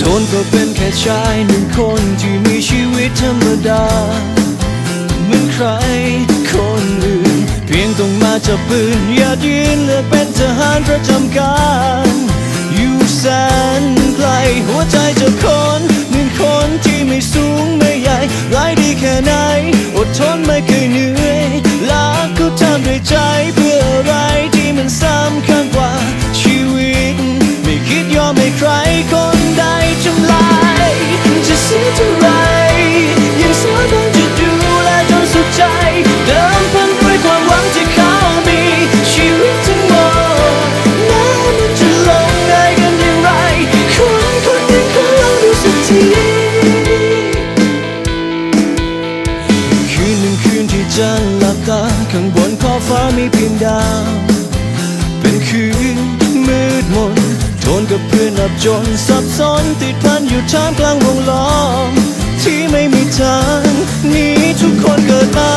โทนก็เป็นแค่ชายหนึ่งคนที่มีชีวิตธรรมดา เหมือนใครคนอื่น เพียงต้องมาจับปืน อย่ายืนเลือกเป็นทหารประจำการอยู่แสน จะหลับตาข้างบนขอบฟ้ามีเพียงดาว เป็นคืนมืดมนโทนกับเพื่อนอับจนสับสนติดพันอยู่ท่ามกลางวงล้อม ที่ไม่มีทางหนี้ทุกคนเกิดมา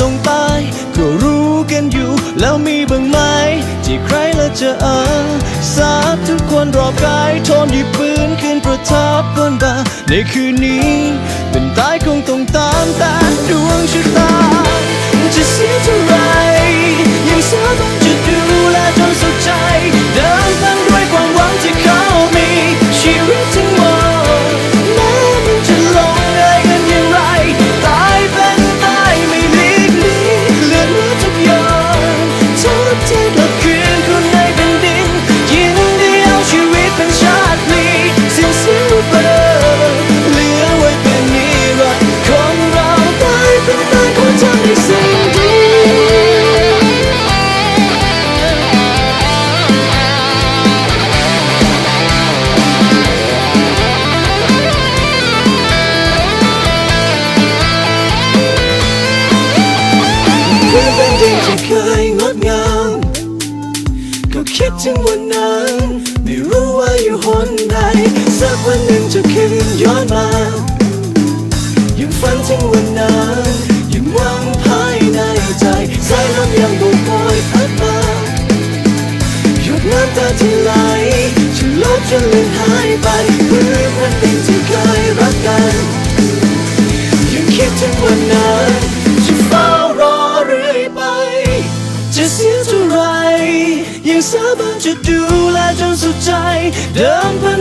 ต้องตายก็รู้กันอยู่ แล้วมีบ้างไหมที่ใครละจะอาสาทุกคนรอบกายทนหยิบปืนขึ้นประทับบนบ่าในคืนนี้ เป็นตายคงต้องตามต่ด เป็นดินที่เคยงดงาม ก็คิดถึงวันนั้น ไม่รู้ว่าอยู่หนใด สักวันหนึ่งจะคืนย้อนมา ยังฝันถึงวันนั้น เสียเท่าไรยังสามารถจะดูแลจนสุดใจเดิมพัน